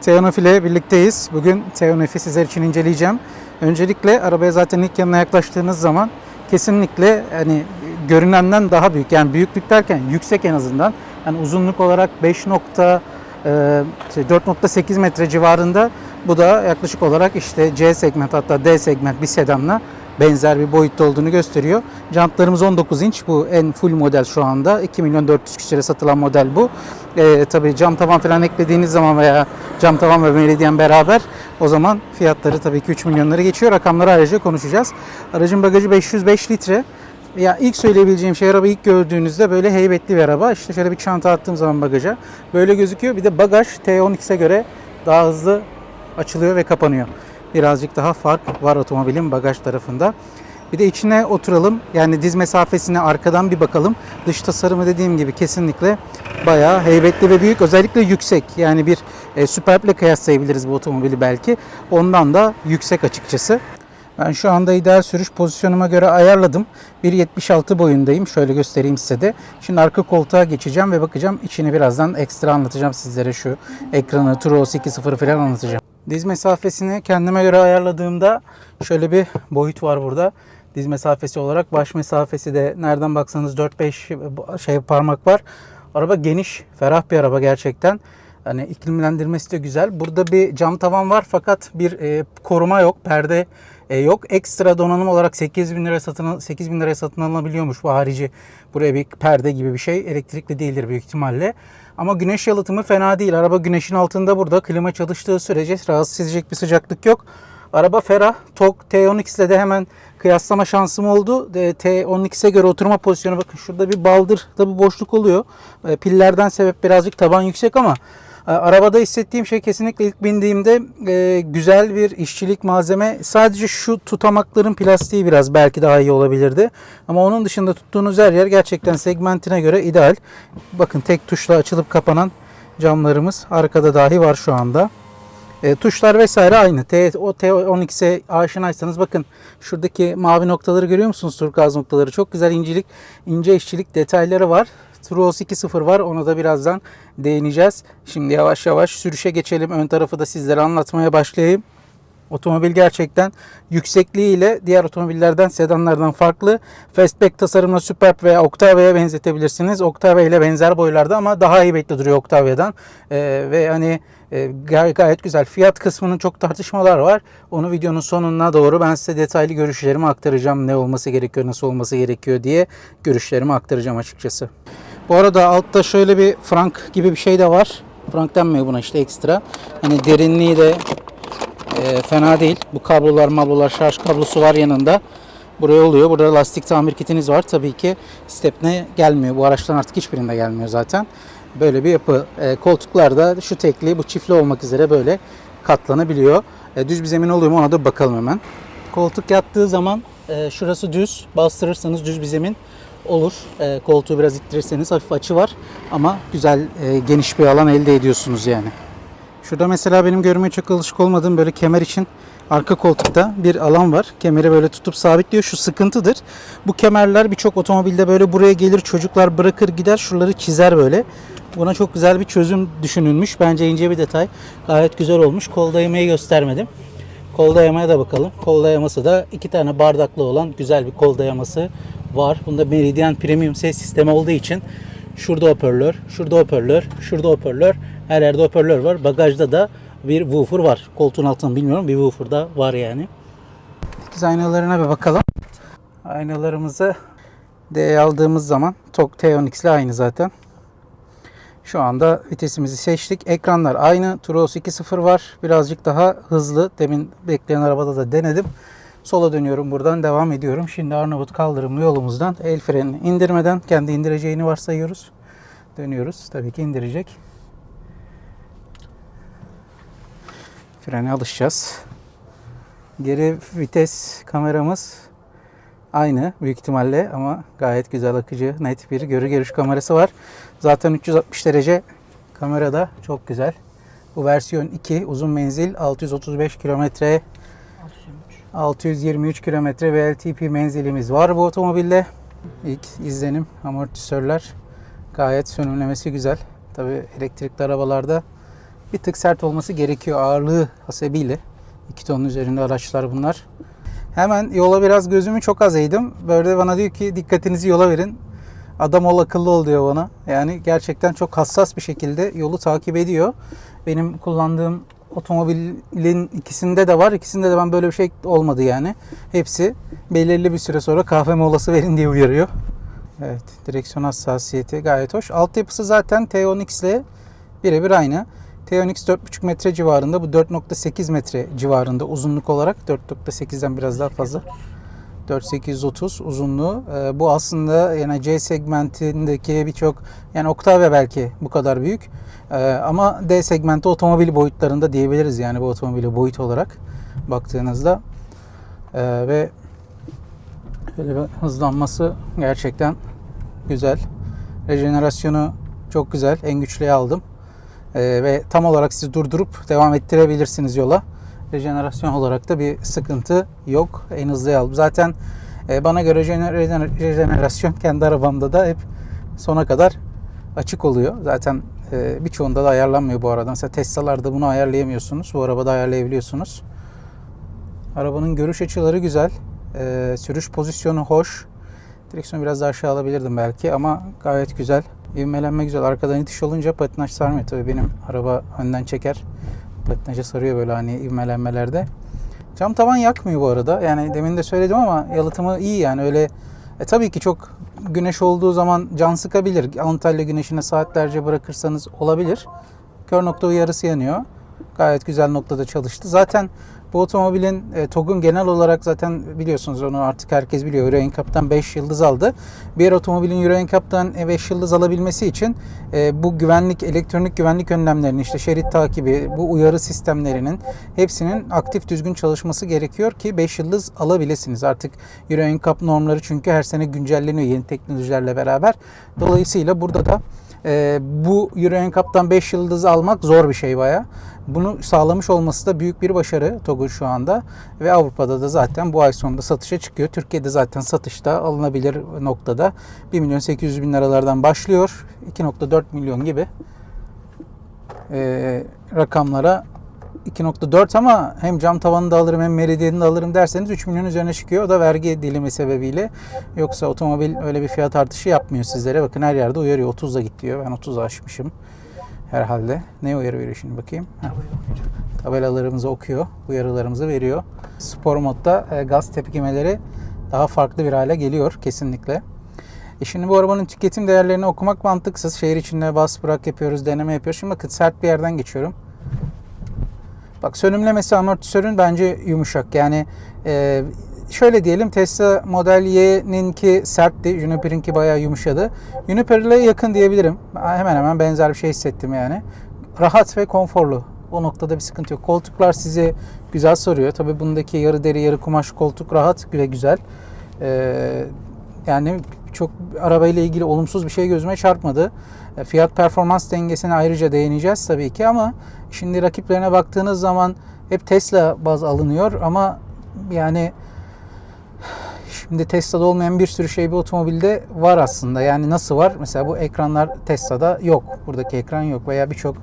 Teonif ile birlikteyiz. Bugün Teonif'i sizler için inceleyeceğim. Öncelikle arabaya zaten ilk yanına yaklaştığınız zaman kesinlikle hani görünenden daha büyük. Yani büyüklük derken yüksek en azından. Yani uzunluk olarak 5 nokta, e, şey, 4.8 metre civarında. Bu da yaklaşık olarak işte C segment hatta D segment bir sedanla benzer bir boyutta olduğunu gösteriyor. Jantlarımız 19 inç. Bu en full model şu anda. 2 milyon 400 küsüre satılan model bu. Ee, tabii cam tavan falan eklediğiniz zaman veya cam tavan ve meridyen beraber o zaman fiyatları tabii ki 3 milyonları geçiyor. Rakamları ayrıca konuşacağız. Aracın bagajı 505 litre. Ya ilk söyleyebileceğim şey araba ilk gördüğünüzde böyle heybetli bir araba. İşte şöyle bir çanta attığım zaman bagaja böyle gözüküyor. Bir de bagaj T12'e göre daha hızlı açılıyor ve kapanıyor. Birazcık daha fark var otomobilin bagaj tarafında. Bir de içine oturalım. Yani diz mesafesine arkadan bir bakalım. Dış tasarımı dediğim gibi kesinlikle bayağı heybetli ve büyük. Özellikle yüksek. Yani bir e, Superb'le kıyaslayabiliriz bu otomobili belki. Ondan da yüksek açıkçası. Ben şu anda ideal sürüş pozisyonuma göre ayarladım. 1.76 boyundayım. Şöyle göstereyim size de. Şimdi arka koltuğa geçeceğim ve bakacağım. İçini birazdan ekstra anlatacağım sizlere şu ekranı, Turos 2.0 falan anlatacağım. Diz mesafesini kendime göre ayarladığımda şöyle bir boyut var burada. Diz mesafesi olarak baş mesafesi de nereden baksanız 4-5 şey parmak var. Araba geniş, ferah bir araba gerçekten. Hani iklimlendirmesi de güzel. Burada bir cam tavan var fakat bir e, koruma yok, perde e, yok. Ekstra donanım olarak 8 bin lira satın 8 bin liraya satın alınabiliyormuş bu harici. Buraya bir perde gibi bir şey. Elektrikli değildir büyük ihtimalle. Ama güneş yalıtımı fena değil. Araba güneşin altında burada. Klima çalıştığı sürece rahatsız edecek bir sıcaklık yok. Araba ferah. TOG T10X ile de hemen kıyaslama şansım oldu. E, T10X'e göre oturma pozisyonu bakın şurada bir baldırda bir boşluk oluyor. E, Pillerden sebep birazcık taban yüksek ama Arabada hissettiğim şey kesinlikle ilk bindiğimde e, güzel bir işçilik malzeme. Sadece şu tutamakların plastiği biraz belki daha iyi olabilirdi. Ama onun dışında tuttuğunuz her yer gerçekten segmentine göre ideal. Bakın tek tuşla açılıp kapanan camlarımız arkada dahi var şu anda. E, tuşlar vesaire aynı. T, o T12'e aşinaysanız bakın şuradaki mavi noktaları görüyor musunuz? Turkuaz noktaları. Çok güzel incilik, ince işçilik detayları var. Truos 2.0 var. Ona da birazdan değineceğiz. Şimdi yavaş yavaş sürüşe geçelim. Ön tarafı da sizlere anlatmaya başlayayım. Otomobil gerçekten yüksekliğiyle diğer otomobillerden, sedanlardan farklı. Fastback tasarımına Superb veya Octavia'ya benzetebilirsiniz. Octavia ile benzer boylarda ama daha heybetli duruyor Octavia'dan. Ee, ve hani e, gay- gayet güzel. Fiyat kısmının çok tartışmalar var. Onu videonun sonuna doğru ben size detaylı görüşlerimi aktaracağım. Ne olması gerekiyor, nasıl olması gerekiyor diye görüşlerimi aktaracağım açıkçası. Bu arada altta şöyle bir frank gibi bir şey de var. Frank denmiyor buna işte ekstra. Hani derinliği de e, fena değil. Bu kablolar, mablolar, şarj kablosu var yanında. Buraya oluyor. Burada lastik tamir kitiniz var. Tabii ki stepne gelmiyor. Bu araçtan artık hiçbirinde gelmiyor zaten. Böyle bir yapı. E, koltuklar da şu tekli, bu çiftli olmak üzere böyle katlanabiliyor. E, düz bir zemin oluyor mu ona da bakalım hemen. Koltuk yattığı zaman e, şurası düz. Bastırırsanız düz bir zemin olur. E, koltuğu biraz ittirirseniz hafif açı var. Ama güzel, e, geniş bir alan elde ediyorsunuz yani. Şurada mesela benim görmeye çok alışık olmadığım böyle kemer için arka koltukta bir alan var. Kemeri böyle tutup sabitliyor. Şu sıkıntıdır. Bu kemerler birçok otomobilde böyle buraya gelir çocuklar bırakır gider şuraları çizer böyle. Buna çok güzel bir çözüm düşünülmüş. Bence ince bir detay. Gayet güzel olmuş. Kol dayamayı göstermedim. Kol dayamaya da bakalım. Kol dayaması da iki tane bardaklı olan güzel bir kol dayaması var. Bunda Meridian Premium ses sistemi olduğu için şurada hoparlör, şurada hoparlör, şurada hoparlör, her yerde hoparlör var. Bagajda da bir woofer var. Koltuğun altında bilmiyorum bir woofer da var yani. Dikiz aynalarına bir bakalım. Aynalarımızı D'ye aldığımız zaman TOG T10X ile aynı zaten. Şu anda vitesimizi seçtik. Ekranlar aynı. Turos 2.0 var. Birazcık daha hızlı. Demin bekleyen arabada da denedim. Sola dönüyorum buradan devam ediyorum. Şimdi Arnavut kaldırımlı yolumuzdan el frenini indirmeden kendi indireceğini varsayıyoruz. Dönüyoruz. Tabii ki indirecek. Frene alışacağız. Geri vites kameramız aynı büyük ihtimalle ama gayet güzel akıcı, net bir görü görüş kamerası var. Zaten 360 derece kamerada çok güzel. Bu versiyon 2 uzun menzil 635 kilometre 623 kilometre VLTP menzilimiz var bu otomobilde. İlk izlenim amortisörler gayet sönümlemesi güzel. Tabi elektrikli arabalarda bir tık sert olması gerekiyor ağırlığı hasebiyle. 2 tonun üzerinde araçlar bunlar. Hemen yola biraz gözümü çok az eğdim. Böyle bana diyor ki dikkatinizi yola verin. Adam ol akıllı ol diyor bana. Yani gerçekten çok hassas bir şekilde yolu takip ediyor. Benim kullandığım otomobilin ikisinde de var. İkisinde de ben böyle bir şey olmadı yani. Hepsi belirli bir süre sonra kahve molası verin diye uyarıyor. Evet, direksiyon hassasiyeti gayet hoş. Altyapısı zaten T10X ile birebir aynı. T10X 4,5 metre civarında, bu 4,8 metre civarında uzunluk olarak. 4,8'den biraz daha fazla. 4830 uzunluğu. Ee, bu aslında yani C segmentindeki birçok yani Octavia belki bu kadar büyük. Ee, ama D segmenti otomobil boyutlarında diyebiliriz yani bu otomobili boyut olarak baktığınızda. Ee, ve Şöyle bir hızlanması gerçekten güzel. Rejenerasyonu çok güzel. En güçlüye aldım. Ee, ve tam olarak sizi durdurup devam ettirebilirsiniz yola. Rejenerasyon olarak da bir sıkıntı yok. En hızlıya aldım. Zaten e, bana göre rejener- rejenerasyon kendi arabamda da hep sona kadar açık oluyor. Zaten e, birçoğunda da ayarlanmıyor bu arada. Mesela Tesla'larda bunu ayarlayamıyorsunuz. Bu arabada ayarlayabiliyorsunuz. Arabanın görüş açıları güzel. Ee, sürüş pozisyonu hoş. Direksiyonu biraz daha aşağı alabilirdim belki ama gayet güzel. İvmelenme güzel. Arkadan itiş olunca patinaj sarmıyor. Tabii benim araba önden çeker. Patinaja sarıyor böyle hani ivmelenmelerde. Cam tavan yakmıyor bu arada. Yani demin de söyledim ama yalıtımı iyi yani öyle e, tabii ki çok güneş olduğu zaman can sıkabilir. Antalya güneşine saatlerce bırakırsanız olabilir. Kör nokta uyarısı yanıyor. Gayet güzel noktada çalıştı. Zaten bu otomobilin e, TOG'un genel olarak zaten biliyorsunuz onu artık herkes biliyor. Euro NCAP'tan 5 yıldız aldı. Bir otomobilin Euro NCAP'tan 5 yıldız alabilmesi için e, bu güvenlik, elektronik güvenlik önlemlerinin işte şerit takibi, bu uyarı sistemlerinin hepsinin aktif düzgün çalışması gerekiyor ki 5 yıldız alabilirsiniz. Artık Euro NCAP normları çünkü her sene güncelleniyor yeni teknolojilerle beraber. Dolayısıyla burada da e, bu Euro NCAP'tan 5 yıldız almak zor bir şey baya. Bunu sağlamış olması da büyük bir başarı TOG'un şu anda. Ve Avrupa'da da zaten bu ay sonunda satışa çıkıyor. Türkiye'de zaten satışta alınabilir noktada 1 milyon 800 bin liralardan başlıyor. 2.4 milyon gibi e, rakamlara 2.4 ama hem cam tavanını da alırım hem meridyenini de alırım derseniz 3 milyon üzerine çıkıyor. O da vergi dilimi sebebiyle. Yoksa otomobil öyle bir fiyat artışı yapmıyor sizlere. Bakın her yerde uyarıyor. 30'a git diyor. Ben 30'a aşmışım herhalde. Ne uyarı veriyor şimdi bakayım. Heh. Tabelalarımızı okuyor. Uyarılarımızı veriyor. Spor modda e, gaz tepkimeleri daha farklı bir hale geliyor kesinlikle. E şimdi bu arabanın tüketim değerlerini okumak mantıksız. Şehir içinde bas bırak yapıyoruz, deneme yapıyoruz. Şimdi bakın sert bir yerden geçiyorum. Bak sönümlemesi amortisörün bence yumuşak. Yani e, şöyle diyelim Tesla Model Y'ninki sertti. Juniper'inki bayağı yumuşadı. Juniper'le yakın diyebilirim. Hemen hemen benzer bir şey hissettim yani. Rahat ve konforlu. O noktada bir sıkıntı yok. Koltuklar sizi güzel soruyor. Tabi bundaki yarı deri yarı kumaş koltuk rahat ve güzel. Ee, yani çok arabayla ilgili olumsuz bir şey gözüme çarpmadı. E, Fiyat performans dengesine ayrıca değineceğiz tabii ki ama şimdi rakiplerine baktığınız zaman hep Tesla baz alınıyor ama yani Şimdi Tesla'da olmayan bir sürü şey bir otomobilde var aslında. Yani nasıl var? Mesela bu ekranlar Tesla'da yok. Buradaki ekran yok veya birçok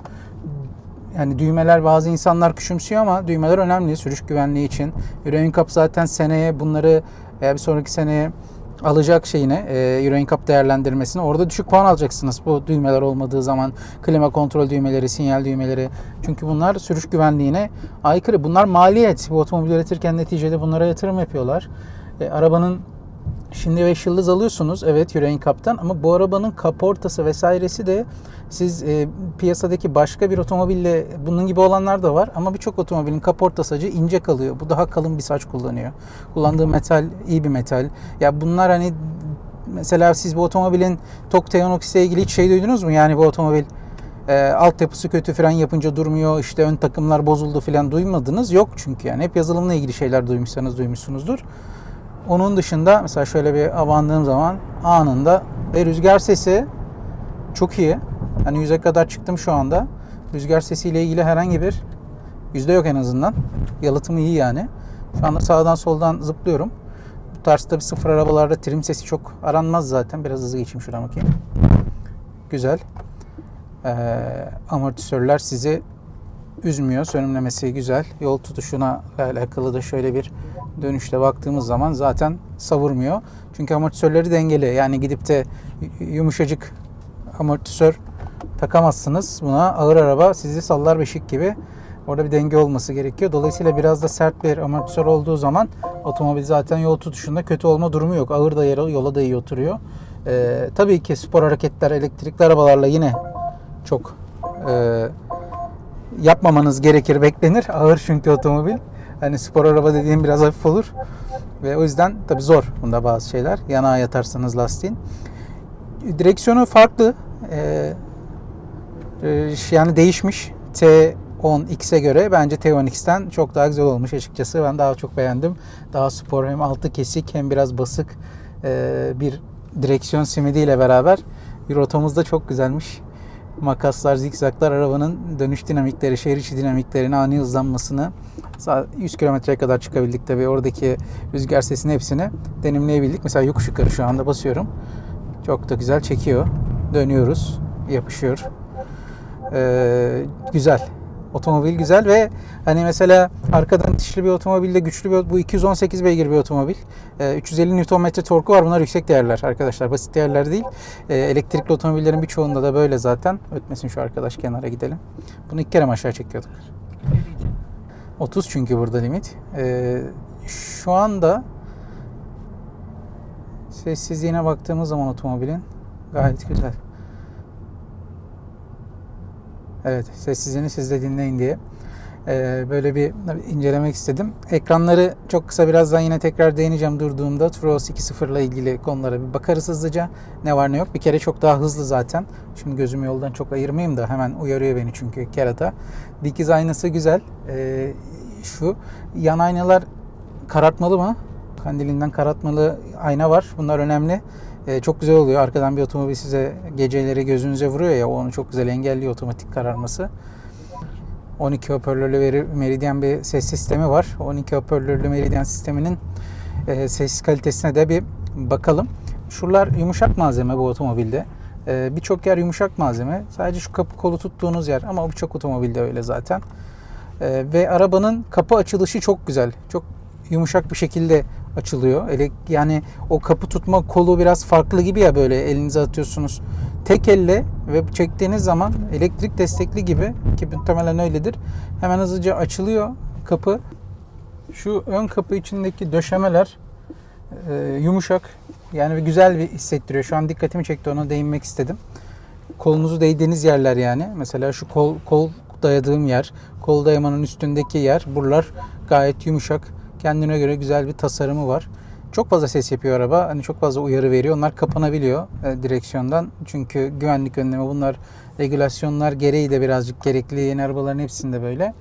yani düğmeler bazı insanlar küçümsüyor ama düğmeler önemli sürüş güvenliği için. Euro NCAP zaten seneye bunları veya bir sonraki seneye alacak şeyine e, Euro NCAP değerlendirmesine orada düşük puan alacaksınız bu düğmeler olmadığı zaman klima kontrol düğmeleri, sinyal düğmeleri çünkü bunlar sürüş güvenliğine aykırı. Bunlar maliyet. Bu otomobil üretirken neticede bunlara yatırım yapıyorlar. E, arabanın Şimdi 5 yıldız alıyorsunuz evet Euro NCAP'tan ama bu arabanın kaportası vesairesi de siz e, piyasadaki başka bir otomobille bunun gibi olanlar da var ama birçok otomobilin kaporta acı ince kalıyor. Bu daha kalın bir saç kullanıyor. Kullandığı metal iyi bir metal. Ya bunlar hani mesela siz bu otomobilin TOG Teonox ile ilgili hiç şey duydunuz mu? Yani bu otomobil e, altyapısı kötü fren yapınca durmuyor işte ön takımlar bozuldu falan duymadınız. Yok çünkü yani hep yazılımla ilgili şeyler duymuşsanız duymuşsunuzdur. Onun dışında mesela şöyle bir avandığım zaman anında ve rüzgar sesi çok iyi. Hani yüze kadar çıktım şu anda. Rüzgar sesiyle ilgili herhangi bir yüzde yok en azından. Yalıtımı iyi yani. Şu anda sağdan soldan zıplıyorum. Bu tarzda bir sıfır arabalarda trim sesi çok aranmaz zaten. Biraz hızlı geçeyim şuradan bakayım. Güzel. Ee, amortisörler sizi üzmüyor. Sönümlemesi güzel. Yol tutuşuna alakalı da şöyle bir dönüşte baktığımız zaman zaten savurmuyor. Çünkü amortisörleri dengeli. Yani gidip de yumuşacık amortisör takamazsınız. Buna ağır araba sizi sallar beşik gibi. Orada bir denge olması gerekiyor. Dolayısıyla biraz da sert bir amortisör olduğu zaman otomobil zaten yol tutuşunda kötü olma durumu yok. Ağır da yere, yola da iyi oturuyor. Ee, tabii ki spor hareketler elektrikli arabalarla yine çok e, yapmamanız gerekir, beklenir. Ağır çünkü otomobil. Hani spor araba dediğim biraz hafif olur. Ve o yüzden tabii zor bunda bazı şeyler. Yanağa yatarsanız lastiğin. Direksiyonu farklı. Ee, e, yani değişmiş. T10X'e göre bence T10X'ten çok daha güzel olmuş açıkçası. Ben daha çok beğendim. Daha spor hem altı kesik hem biraz basık e, bir direksiyon simidiyle beraber bir rotamız da çok güzelmiş. Makaslar, zikzaklar arabanın dönüş dinamikleri, şehir içi dinamiklerini, ani hızlanmasını 100 kilometreye kadar çıkabildik tabii. Oradaki rüzgar sesini hepsini deneyimleyebildik. Mesela yokuş yukarı şu anda basıyorum. Çok da güzel çekiyor. Dönüyoruz. Yapışıyor. Ee, güzel. Otomobil güzel ve hani mesela arkadan itişli bir otomobilde güçlü bir bu 218 beygir bir otomobil. Ee, 350 Nm torku var. Bunlar yüksek değerler arkadaşlar. Basit değerler değil. Ee, elektrikli otomobillerin birçoğunda da böyle zaten. Ötmesin şu arkadaş kenara gidelim. Bunu ilk kere aşağı çekiyorduk? 30 çünkü burada limit. Ee, şu anda sessizliğine baktığımız zaman otomobilin gayet güzel. Evet, sessizliğini siz de dinleyin diye ee, böyle bir incelemek istedim. Ekranları çok kısa birazdan yine tekrar değineceğim durduğumda Truos 2.0 ile ilgili konulara bir bakarız hızlıca. Ne var ne yok. Bir kere çok daha hızlı zaten. Şimdi gözümü yoldan çok ayırmayayım da hemen uyarıyor beni çünkü kerata. Dikiz aynası güzel. Ee, şu yan aynalar karartmalı mı? Kandilinden karartmalı ayna var. Bunlar önemli. Ee, çok güzel oluyor. Arkadan bir otomobil size geceleri gözünüze vuruyor ya onu çok güzel engelliyor otomatik kararması. 12 hoparlörlü veri, Meridian bir ses sistemi var. 12 hoparlörlü Meridian sisteminin e, ses kalitesine de bir bakalım. Şuralar yumuşak malzeme bu otomobilde. E, Birçok yer yumuşak malzeme. Sadece şu kapı kolu tuttuğunuz yer ama birçok otomobilde öyle zaten. E, ve arabanın kapı açılışı çok güzel. Çok yumuşak bir şekilde açılıyor. Ele, yani o kapı tutma kolu biraz farklı gibi ya böyle elinize atıyorsunuz. Tek elle ve çektiğiniz zaman elektrik destekli gibi ki muhtemelen öyledir. Hemen hızlıca açılıyor kapı. Şu ön kapı içindeki döşemeler e, yumuşak. Yani güzel bir hissettiriyor. Şu an dikkatimi çekti ona değinmek istedim. Kolunuzu değdiğiniz yerler yani. Mesela şu kol kol dayadığım yer, kol dayamanın üstündeki yer. Buralar gayet yumuşak kendine göre güzel bir tasarımı var. Çok fazla ses yapıyor araba. Hani çok fazla uyarı veriyor. Onlar kapanabiliyor e, direksiyondan. Çünkü güvenlik önlemi bunlar regülasyonlar gereği de birazcık gerekli. Yeni arabaların hepsinde böyle.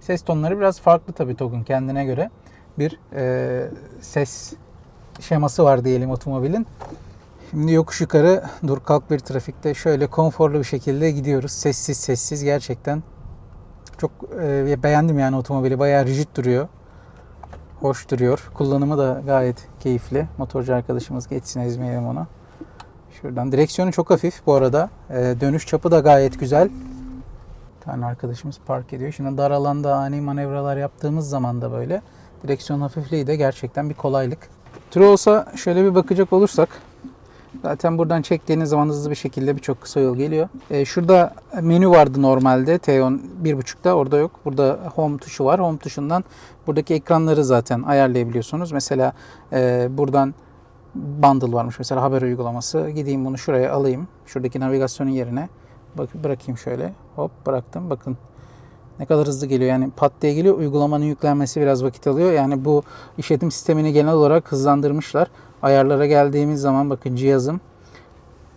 Ses tonları biraz farklı tabii TOG'un kendine göre. Bir e, ses şeması var diyelim otomobilin. Şimdi yokuş yukarı dur kalk bir trafikte şöyle konforlu bir şekilde gidiyoruz. Sessiz sessiz gerçekten. Çok e, beğendim yani otomobili. Bayağı rigid duruyor hoş duruyor. Kullanımı da gayet keyifli. Motorcu arkadaşımız geçsin ezmeyelim ona. Şuradan. Direksiyonu çok hafif bu arada. Ee, dönüş çapı da gayet güzel. Bir tane arkadaşımız park ediyor. Şimdi dar alanda ani manevralar yaptığımız zaman da böyle direksiyon hafifliği de gerçekten bir kolaylık. Tür olsa şöyle bir bakacak olursak Zaten buradan çektiğiniz zaman hızlı bir şekilde birçok kısa yol geliyor. E, şurada menü vardı normalde T10 1.5'da orada yok. Burada home tuşu var. Home tuşundan buradaki ekranları zaten ayarlayabiliyorsunuz. Mesela e, buradan bundle varmış. Mesela haber uygulaması. Gideyim bunu şuraya alayım. Şuradaki navigasyonun yerine. Bak, bırakayım şöyle. Hop bıraktım. Bakın ne kadar hızlı geliyor. Yani pat diye geliyor. Uygulamanın yüklenmesi biraz vakit alıyor. Yani bu işletim sistemini genel olarak hızlandırmışlar. Ayarlara geldiğimiz zaman bakın cihazım.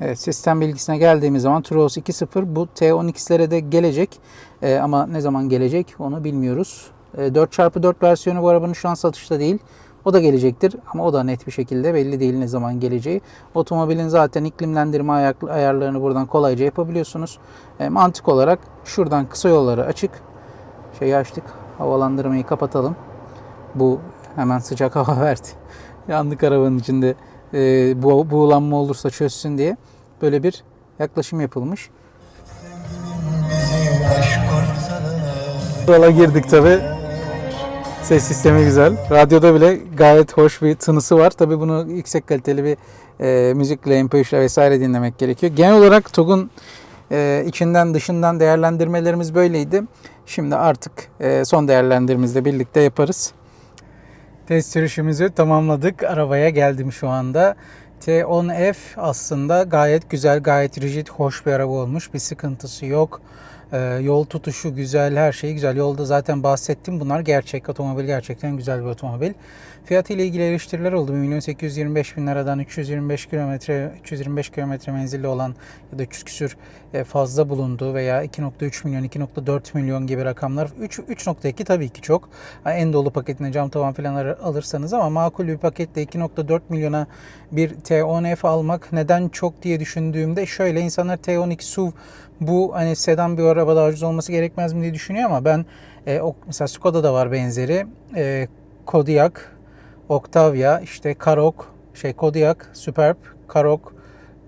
Evet, sistem bilgisine geldiğimiz zaman Truos 2.0 bu T10X'lere de gelecek. Ee, ama ne zaman gelecek onu bilmiyoruz. Ee, 4x4 versiyonu bu arabanın şu an satışta değil. O da gelecektir ama o da net bir şekilde belli değil ne zaman geleceği. Otomobilin zaten iklimlendirme ayarlarını buradan kolayca yapabiliyorsunuz. E, mantık olarak şuradan kısa yolları açık. Şeyi açtık. Havalandırmayı kapatalım. Bu hemen sıcak hava verdi. Yandık arabanın içinde e, bu, buğulanma olursa çözsün diye böyle bir yaklaşım yapılmış. Yola girdik tabi. Ses sistemi güzel. Radyoda bile gayet hoş bir tınısı var. Tabi bunu yüksek kaliteli bir e, müzikle, MP3'le vesaire dinlemek gerekiyor. Genel olarak TOG'un e, içinden dışından değerlendirmelerimiz böyleydi. Şimdi artık e, son değerlendirmemizle birlikte yaparız. Test sürüşümüzü tamamladık. Arabaya geldim şu anda. T10F aslında gayet güzel, gayet rigid, hoş bir araba olmuş. Bir sıkıntısı yok. Ee, yol tutuşu güzel, her şey güzel. Yolda zaten bahsettim. Bunlar gerçek. Otomobil gerçekten güzel bir otomobil. Fiyatı ile ilgili eleştiriler oldu. 1 milyon 825 bin liradan 325 kilometre 325 kilometre menzilli olan ya da 300 küsür e, fazla bulundu veya 2.3 milyon 2.4 milyon gibi rakamlar 3 3.2 tabii ki çok. En dolu paketine cam tavan falan alır- alırsanız ama makul bir paketle 2.4 milyona bir T10F almak neden çok diye düşündüğümde şöyle insanlar T12 SUV bu hani sedan bir araba daha ucuz olması gerekmez mi diye düşünüyor ama ben e, o, mesela Skoda'da var benzeri. E, Kodiaq, Octavia, işte Karok, şey Kodiaq, Superb, Karok,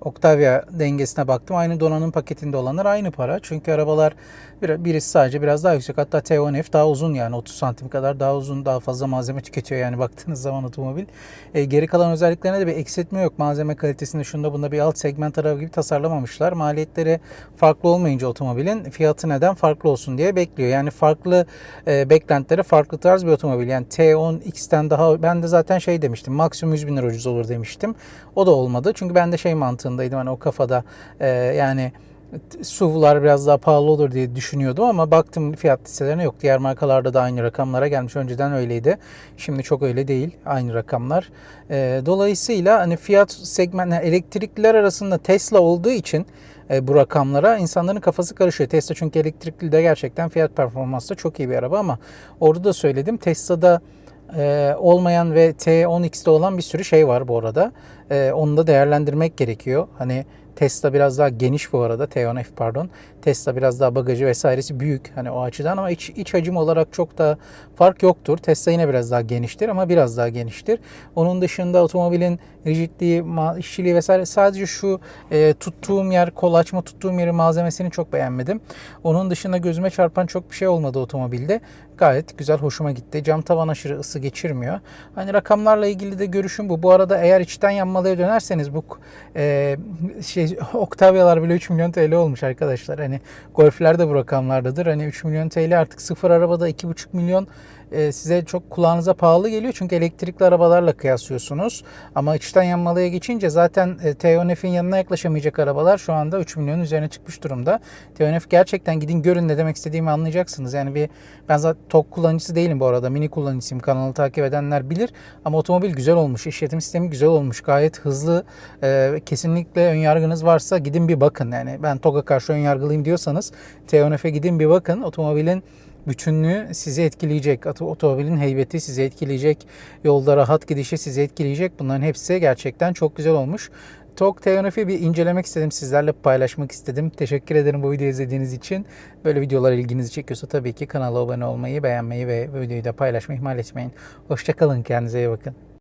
Octavia dengesine baktım. Aynı donanım paketinde olanlar aynı para. Çünkü arabalar bir, birisi sadece biraz daha yüksek. Hatta T10F daha uzun yani 30 santim kadar daha uzun daha fazla malzeme tüketiyor yani baktığınız zaman otomobil. E, geri kalan özelliklerine de bir eksiltme yok. Malzeme kalitesinde şunda bunda bir alt segment araba gibi tasarlamamışlar. Maliyetleri farklı olmayınca otomobilin fiyatı neden farklı olsun diye bekliyor. Yani farklı e, beklentileri farklı tarz bir otomobil. Yani T10X'ten daha ben de zaten şey demiştim. Maksimum 100 bin lira ucuz olur demiştim. O da olmadı. Çünkü ben de şey mantığındaydım hani o kafada e, yani SUV'lar biraz daha pahalı olur diye düşünüyordum ama baktım fiyat listelerine yok. Diğer markalarda da aynı rakamlara gelmiş. Önceden öyleydi. Şimdi çok öyle değil. Aynı rakamlar. E, dolayısıyla hani fiyat segment yani elektrikliler arasında Tesla olduğu için e, bu rakamlara insanların kafası karışıyor. Tesla çünkü elektrikli de gerçekten fiyat performansı çok iyi bir araba ama orada da söyledim. Tesla'da e, olmayan ve T10X'te olan bir sürü şey var bu arada. E, onu da değerlendirmek gerekiyor. Hani Tesla biraz daha geniş bu arada. T10F pardon. Tesla biraz daha bagajı vesairesi büyük hani o açıdan ama iç, iç hacim olarak çok da fark yoktur. Tesla yine biraz daha geniştir ama biraz daha geniştir. Onun dışında otomobilin rigidliği, işçiliği vesaire sadece şu e, tuttuğum yer, kol açma tuttuğum yeri malzemesini çok beğenmedim. Onun dışında gözüme çarpan çok bir şey olmadı otomobilde. Gayet güzel, hoşuma gitti. Cam tavan aşırı ısı geçirmiyor. Hani rakamlarla ilgili de görüşüm bu. Bu arada eğer içten yanmalıya dönerseniz bu e, şey Octavia'lar bile 3 milyon TL olmuş arkadaşlar. Hani Golf'ler de bu rakamlardadır. Hani 3 milyon TL artık sıfır arabada 2,5 milyon size çok kulağınıza pahalı geliyor. Çünkü elektrikli arabalarla kıyaslıyorsunuz. Ama içten yanmalıya geçince zaten e, T10F'in yanına yaklaşamayacak arabalar şu anda 3 milyonun üzerine çıkmış durumda. T10F gerçekten gidin görün ne demek istediğimi anlayacaksınız. Yani bir ben zaten TOG kullanıcısı değilim bu arada. Mini kullanıcısıyım. Kanalı takip edenler bilir. Ama otomobil güzel olmuş. İşletim sistemi güzel olmuş. Gayet hızlı. E, kesinlikle ön yargınız varsa gidin bir bakın. Yani ben TOG'a karşı ön yargılıyım diyorsanız T10F'e gidin bir bakın. Otomobilin bütünlüğü sizi etkileyecek. Oto- Otomobilin heybeti sizi etkileyecek. Yolda rahat gidişi sizi etkileyecek. Bunların hepsi gerçekten çok güzel olmuş. TOG T10F'i bir incelemek istedim. Sizlerle paylaşmak istedim. Teşekkür ederim bu videoyu izlediğiniz için. Böyle videolar ilginizi çekiyorsa tabii ki kanala abone olmayı, beğenmeyi ve videoyu da paylaşmayı ihmal etmeyin. Hoşçakalın. Kendinize iyi bakın.